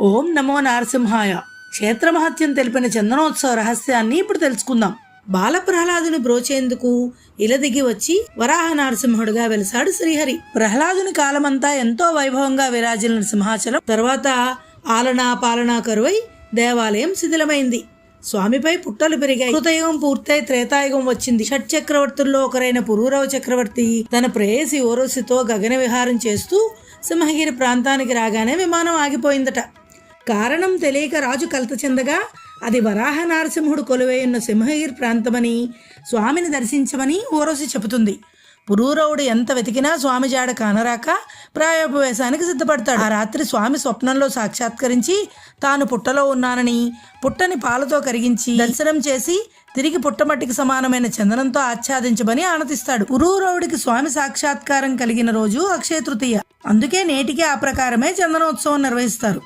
ఓం నమో నారసింహాయ. క్షేత్రమహత్యం తెలిపిన చందనోత్సవ రహస్యాన్ని ఇప్పుడు తెలుసుకుందాం. బాల ప్రహ్లాదుని బ్రోచేందుకు ఇలదిగి వచ్చి వరాహ నరసింహుడుగా వెలిసాడు శ్రీహరి. ప్రహ్లాదుని కాలమంతా ఎంతో వైభవంగా విరాజిల్లిన సింహాచలం తర్వాత ఆలనా పాలనా కరువై దేవాలయం శిథిలమైంది. స్వామిపై పుట్టలు పెరిగాయి. కృతయుగం పూర్తయి త్రేతాయుగం వచ్చింది. షట్ చక్రవర్తుల్లో ఒకరైన పురూరవ చక్రవర్తి తన ప్రేయసి ఓరోసితో గగన విహారం చేస్తూ సింహగిరి ప్రాంతానికి రాగానే విమానం ఆగిపోయిందట. కారణం తెలియక రాజు కలత చెందగా అది వరాహ నరసింహుడు కొలువైయున్న సింహగిరి ప్రాంతమని స్వామిని దర్శించమని ఓరోసి చెబుతుంది. పురూరవుడు ఎంత వెతికినా స్వామి జాడ కానరాక ప్రాయోపవేశానికి సిద్ధపడతాడు. ఆ రాత్రి స్వామి స్వప్నంలో సాక్షాత్కరించి తాను పుట్టలో ఉన్నానని పుట్టని పాలతో కరిగించి దర్శనం చేసి తిరిగి పుట్టమట్టికి సమానమైన చందనంతో ఆచ్ఛాదించమని ఆనతిస్తాడు. పురూరవుడికి స్వామి సాక్షాత్కారం కలిగిన రోజు అక్షయ తృతీయ అందుకే నేటికి ఆ ప్రకారమే చందనోత్సవం నిర్వహిస్తారు.